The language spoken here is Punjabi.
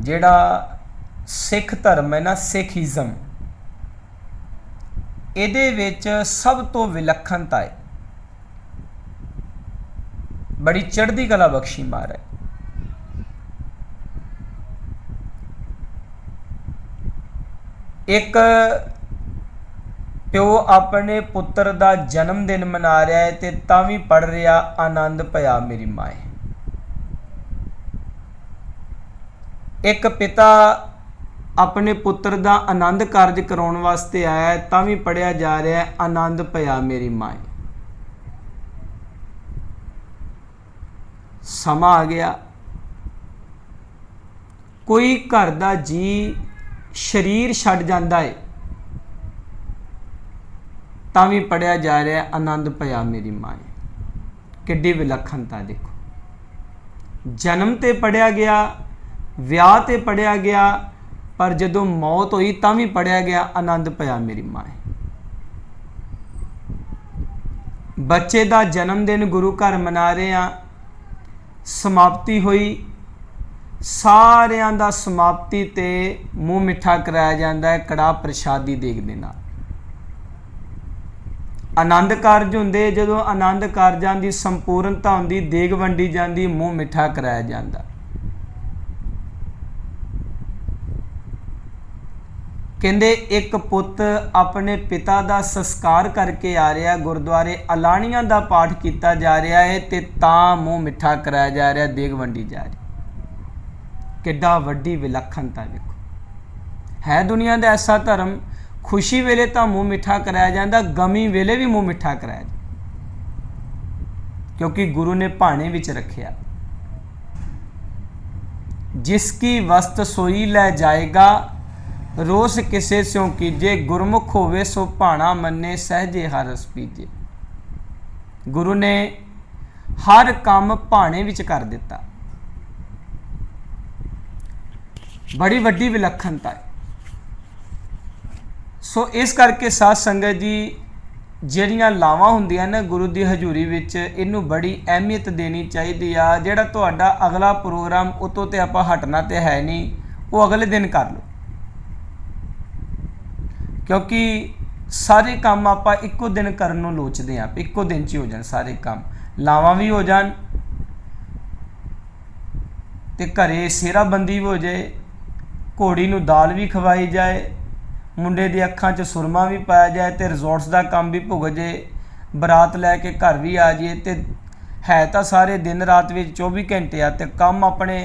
ਜਿਹੜਾ ਸਿੱਖ ਧਰਮ ਹੈ ਨਾ ਸਿੱਖੀਜ਼ਮ ਇਹਦੇ ਵਿੱਚ ਸਭ ਤੋਂ ਵਿਲੱਖਣਤਾ ਹੈ। ਬੜੀ ਚੜ੍ਹਦੀ ਕਲਾ ਬਖਸ਼ੀ ਮਾਰ ਹੈ ਇੱਕ ਪਿਓ ਆਪਣੇ ਪੁੱਤਰ ਦਾ ਜਨਮ ਦਿਨ ਮਨਾ ਰਿਹਾ ਹੈ ਤੇ ਤਾਂ ਵੀ ਪੜ ਰਿਹਾ, ਆਨੰਦ ਭਇਆ ਮੇਰੀ ਮਾਏ ਇੱਕ ਪਿਤਾ ਆਪਣੇ ਪੁੱਤਰ ਦਾ ਆਨੰਦ ਕਾਰਜ ਕਰਾਉਣ ਵਾਸਤੇ ਆਇਆ ਤਾਂ ਵੀ ਪੜਿਆ ਜਾ ਰਿਹਾ ਹੈ, ਆਨੰਦ ਪਿਆ ਮੇਰੀ ਮਾਂ ਸਮਾਂ ਆ ਗਿਆ। ਕੋਈ ਘਰ ਦਾ ਜੀ ਸਰੀਰ ਛੱਡ ਜਾਂਦਾ ਏ, ਤਾਂ ਵੀ ਪੜਿਆ ਜਾ ਰਿਹਾ ਆਨੰਦ ਪਿਆ ਮੇਰੀ ਮਾਂ ਕਿੱਡੀ ਵਿਲੱਖਣਤਾ ਦੇਖੋ। ਜਨਮ ਤੇ ਪੜਿਆ ਗਿਆ ਵਿਆਹ ਤੇ ਪੜਿਆ ਗਿਆ, ਪਰ ਜਦੋਂ ਮੌਤ ਹੋਈ ਤਾਂ ਵੀ ਪੜਿਆ ਗਿਆ, ਆਨੰਦ ਪਿਆ ਮੇਰੀ ਮਾਂ ਬੱਚੇ ਦਾ ਜਨਮ ਦਿਨ ਗੁਰੂ ਘਰ ਮਨਾ ਰਹੇ ਆ ਸਮਾਪਤੀ ਹੋਈ, ਸਾਰਿਆਂ ਦਾ ਸਮਾਪਤੀ ਤੇ ਮੂੰਹ ਮਿੱਠਾ ਕਰਾਇਆ ਜਾਂਦਾ ਹੈ ਕੜਾ ਪ੍ਰਸ਼ਾਦੀ ਦੇਗ ਦੇ ਨਾਲ। ਆਨੰਦ ਕਾਰਜ ਹੁੰਦੇ, ਜਦੋਂ ਆਨੰਦ ਕਾਰਜਾਂ ਦੀ ਸੰਪੂਰਨਤਾ ਹੁੰਦੀ, ਦੇਗ ਵੰਡੀ ਜਾਂਦੀ, ਮੂੰਹ ਮਿੱਠਾ ਕਰਾਇਆ ਜਾਂਦਾ। ਕਹਿੰਦੇ ਇੱਕ ਪੁੱਤ ਆਪਣੇ ਪਿਤਾ ਦਾ ਸੰਸਕਾਰ ਕਰਕੇ ਆ ਰਿਹਾ, ਗੁਰਦੁਆਰੇ ਅਲਾਣੀਆਂ ਦਾ ਪਾਠ ਕੀਤਾ ਜਾ ਰਿਹਾ ਹੈ ਤੇ ਤਾਂ ਮੂੰਹ ਮਿੱਠਾ ਕਰਾਇਆ ਜਾ ਰਿਹਾ, ਦੇਗ ਵੰਡੀ ਜਾ ਰਹੀ। ਕਿੱਡਾ ਵੱਡੀ ਵਿਲੱਖਣਤਾ ਵੇਖੋ। ਹੈ ਦੁਨੀਆ ਦਾ ਐਸਾ ਧਰਮ, ਖੁਸ਼ੀ ਵੇਲੇ ਤਾਂ ਮੂੰਹ ਮਿੱਠਾ ਕਰਾਇਆ ਜਾਂਦਾ, ਗਮੀ ਵੇਲੇ ਵੀ ਮੂੰਹ ਮਿੱਠਾ ਕਰਾਇਆ ਜਾਂਦਾ। ਕਿਉਂਕਿ ਗੁਰੂ ਨੇ ਭਾਣੇ ਵਿੱਚ ਰੱਖਿਆ। ਜਿਸ ਕੀ ਵਸਤ ਸੋਈ ਲੈ ਜਾਏਗਾ ਰੋਸ ਕਿਸੇ ਸਿਉ ਕੀਜੇ, ਗੁਰਮੁਖ ਹੋਵੇ ਸੋ ਭਾਣਾ ਮੰਨੇ, ਸਹਜੇ ਹਰਸ ਰਸ ਪੀਜੇ। ਗੁਰੂ ਨੇ ਹਰ ਕੰਮ ਭਾਣੇ ਵਿੱਚ ਕਰ ਦਿੱਤਾ। ਬੜੀ ਵੱਡੀ ਵਿਲੱਖਣਤਾ ਹੈ। ਸੋ ਇਸ ਕਰਕੇ ਸਾਧ ਸੰਗਤ ਜੀ, ਜਿਹੜੀਆਂ ਲਾਵਾਂ ਹੁੰਦੀਆਂ ਨੇ ਗੁਰੂ ਦੀ ਹਜ਼ੂਰੀ ਵਿੱਚ, ਇਹਨੂੰ ਬੜੀ ਅਹਿਮੀਅਤ ਦੇਣੀ ਚਾਹੀਦੀ ਆ। ਜਿਹੜਾ ਤੁਹਾਡਾ ਅਗਲਾ ਪ੍ਰੋਗਰਾਮ ਉਤੋਂ ਤੇ ਆਪਾਂ ਹਟਣਾ ਤੇ ਹੈ ਨਹੀਂ, ਉਹ ਅਗਲੇ ਦਿਨ ਕਰ ਲਓ। ਕਿਉਂਕਿ ਸਾਰੇ ਕੰਮ ਆਪਾਂ ਇੱਕੋ ਦਿਨ ਕਰਨ ਨੂੰ ਲੋਚਦੇ ਆ ਇੱਕੋ ਦਿਨ 'ਚ ਹੀ ਹੋ ਜਾਣ ਸਾਰੇ ਕੰਮ। ਲਾਵਾਂ ਵੀ ਹੋ ਜਾਣ ਤੇ ਘਰੇ ਸੇਰਾਬੰਦੀ ਵੀ ਹੋ ਜਾਏ, ਘੋੜੀ ਨੂੰ ਦਾਲ ਵੀ ਖਵਾਈ ਜਾਏ, ਮੁੰਡੇ ਦੀ ਅੱਖਾਂ 'ਚ ਸੁਰਮਾ ਵੀ ਪਾਇਆ ਜਾਏ ਤੇ ਰਿਜ਼ੋਰਟਸ ਦਾ ਕੰਮ ਵੀ ਭੁਗ ਜੇ, ਬਰਾਤ ਲੈ ਕੇ ਘਰ ਵੀ ਆ ਜਾਈਏ ਤੇ ਹੈ ਤਾਂ ਸਾਰੇ ਦਿਨ ਰਾਤ ਵਿੱਚ 24 ਘੰਟੇ ਆ ਤੇ ਕੰਮ ਆਪਣੇ